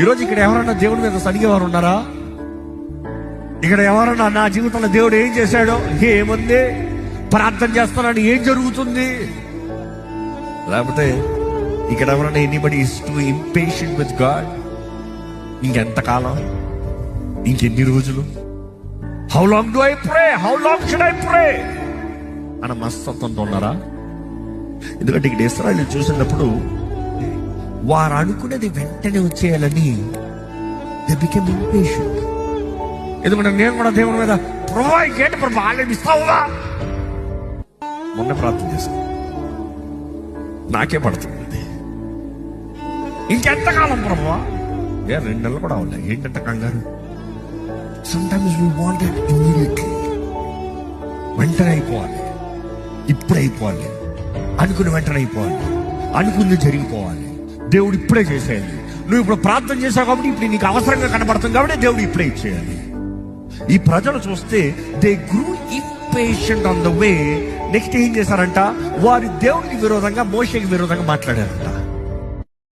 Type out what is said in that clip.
ఈరోజు ఇక్కడ ఎవరన్నా దేవుడి మీద సడిగేవారు ఉన్నారా? ఇక్కడ ఎవరన్నా నా జీవితంలో దేవుడు ఏం చేశాడో? ఏముంది? ప్రార్థన చేస్తున్నాడు ఏం జరుగుతుంది? లేకపోతే ఇక్కడ ఎవరన్నా anybody is too impatient with God ఇంకెంతకాలం? ఇంకెన్ని రోజులు? How long do I pray how long should I pray అన్న మనస్తత్వంతో ఉన్నారా? ఎందుకంటే ఇక్కడ ఇస్రాయల్ చూసినప్పుడు వారు అనుకున్నది వెంటనే వచ్చేయాలని దే బికెమ్ ఇంపేషెంట్ ఎందుకంటే నేను కూడా దేవుని మీద ప్రభా ఇంకేంటి ప్రభా ఆలోచిస్తావుగా మొన్న ప్రార్థన చేశాను. నాకే పడుతుంది ఇంకెంతకాలం ప్రభా? ఏ రెండు నెలలు కూడా ఉన్నాయి ఏంటంటే కంగారు? Sometimes we want it immediately వెంటనే అయిపోవాలి. ఇప్పుడే అయిపోవాలి. అనుకుని వెంటనే అయిపోవాలి. అనుకుంది జరిగిపోవాలి. దేవుడు ఇప్పుడే చేసేయాలి నువ్వు ఇప్పుడు ప్రార్థన చేసావు కాబట్టి ఇప్పుడు నీకు అవసరంగా కనబడుతుంది కాబట్టి దేవుడు ఇప్పుడే ఇచ్చేయాలి. ఈ ప్రజలు చూస్తే they grew impatient on the way next ఏం చేశారంట? వారి దేవుడికి విరోధంగా మోషకి విరోధంగా మాట్లాడారంట.